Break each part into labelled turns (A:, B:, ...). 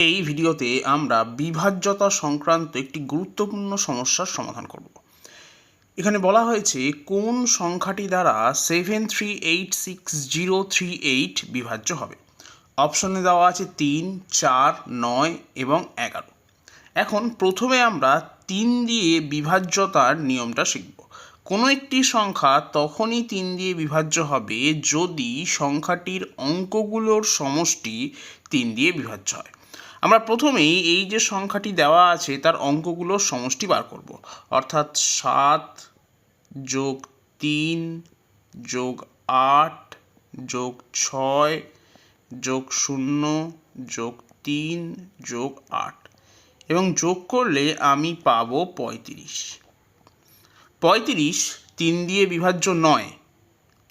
A: এই ভিডিওতে আমরা বিভাজ্যতা সংক্রান্ত একটি গুরুত্বপূর্ণ সমস্যার সমাধান করব। এখানে বলা হয়েছে কোন সংখ্যাটি দ্বারা seven three eight six zero three eight বিভাজ্য হবে। অপশনে দেওয়া আছে তিন, চার, নয় এবং এগারো। এখন প্রথমে আমরা তিন দিয়ে বিভাজ্যতার নিয়মটা শিখব। কোনো একটি সংখ্যা তখনই তিন দিয়ে বিভাজ্য হবে যদি সংখ্যাটির অঙ্কগুলোর সমষ্টি তিন দিয়ে বিভাজ্য হয়। আমরা প্রথমেই এই যে সংখ্যাটি দেওয়া আছে, তার অঙ্কগুলোর সমষ্টি বার করব। অর্থাৎ সাত যোগ তিন যোগ আট যোগ ছয় যোগ শূন্য যোগ তিন যোগ আট। এবং যোগ করলে আমি পাবো পঁয়ত্রিশ। পঁয়ত্রিশ তিন দিয়ে বিভাজ্য নয়।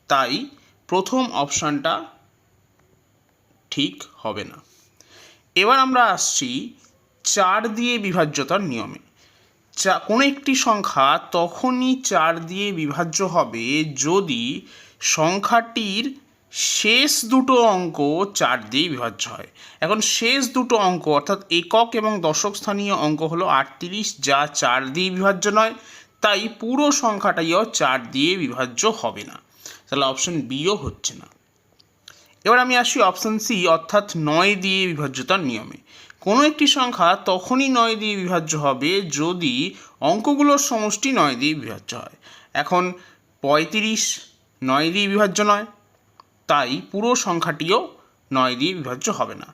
A: তাই প্রথম অপশানটা ঠিক হবে না। এবার আমরা আসছি চার দিয়ে বিভাজ্যতার নিয়মে। চা, কোনো একটি সংখ্যা তখনই চার দিয়ে বিভাজ্য হবে যদি সংখ্যাটির শেষ দুটো অঙ্ক চার দিয়ে বিভাজ্য হয়। এখন শেষ দুটো অঙ্ক, অর্থাৎ একক এবং দশক স্থানীয় অঙ্ক হলো আটত্রিশ, যা চার দিয়ে বিভাজ্য নয়, তাই পুরো সংখ্যাটাইও চার দিয়ে বিভাজ্য হবে না। তাহলে অপশন বিও হচ্ছে না। এবার আমি আসি অপশন সি অর্থাৎ নয় দিয়ে বিভাজ্যতার নিয়মে। কোনো একটি সংখ্যা তখনই নয় দিয়ে বিভাজ্য হবে যদি অঙ্কগুলোর সমষ্টি নয় দিয়ে বিভাজ্য হয়। এখন পঁয়ত্রিশ নয় দিয়ে বিভাজ্য নয়, তাই পুরো সংখ্যাটিও নয় দিয়ে বিভাজ্য হবে না।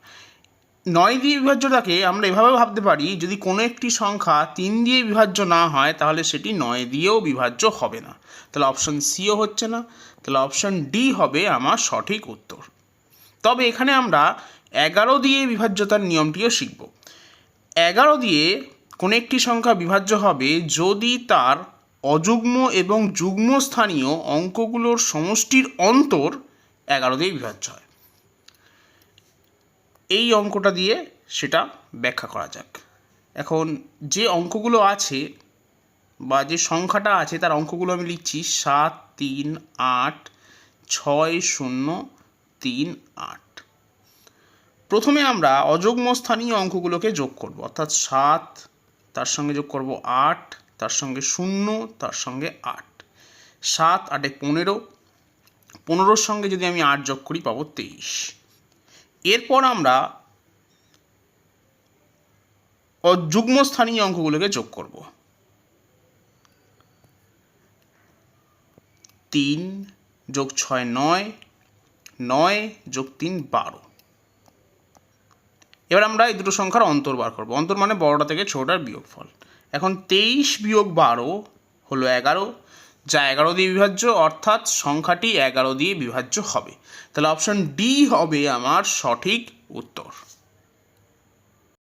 A: নয় দিয়ে বিভাজ্যটাকে আমরা এভাবে ভাবতে পারি, যদি কোনো একটি সংখ্যা তিন দিয়ে বিভাজ্য না হয়, তাহলে সেটি নয় দিয়েও বিভাজ্য হবে না। তাহলে অপশন সিও হচ্ছে না। তাহলে অপশান ডি হবে আমার সঠিক উত্তর। তবে এখানে আমরা এগারো দিয়ে বিভাজ্যতার নিয়মটিও শিখব। এগারো দিয়ে কোনো একটি সংখ্যা বিভাজ্য হবে যদি তার অযুগ্ম এবং যুগ্ম স্থানীয় অঙ্কগুলোর সমষ্টির অন্তর এগারো দিয়ে বিভাজ্য হয়। এই অঙ্কটা দিয়ে সেটা ব্যাখ্যা করা যাক। এখন যে অঙ্কগুলো আছে বা যে সংখ্যাটা আছে তার অঙ্কগুলো আমি লিখছি সাত, তিন, আট, ছয়, শূন্য তিন আট। প্রথমে আমরা অযুগ্ম স্থানীয় অঙ্কগুলোকে যোগ করব, অর্থাৎ সাত, তার সঙ্গে যোগ করব আট, তার সঙ্গে শূন্য, তার সঙ্গে আট। সাত, আটে পনেরো, পনেরোর সঙ্গে যদি আমি আট যোগ করি পাবো তেইশ। এরপর আমরা যুগ্ম স্থানীয় অঙ্কগুলোকে যোগ করব। তিন যোগ ছয় নয় নয় যোগ তিন বারো। এবার আমরা এই দুটো সংখ্যার অন্তর বার করব। অন্তর মানে বড়টা থেকে ছোটার বিয়োগ ফল এখন তেইশ বিয়োগ বারো হলো এগারো। যা এগারো দিয়ে বিভাজ্য, অর্থাৎ সংখ্যাটি এগারো দিয়ে বিভাজ্য হবে। তাহলে অপশন ডি হবে আমার সঠিক উত্তর।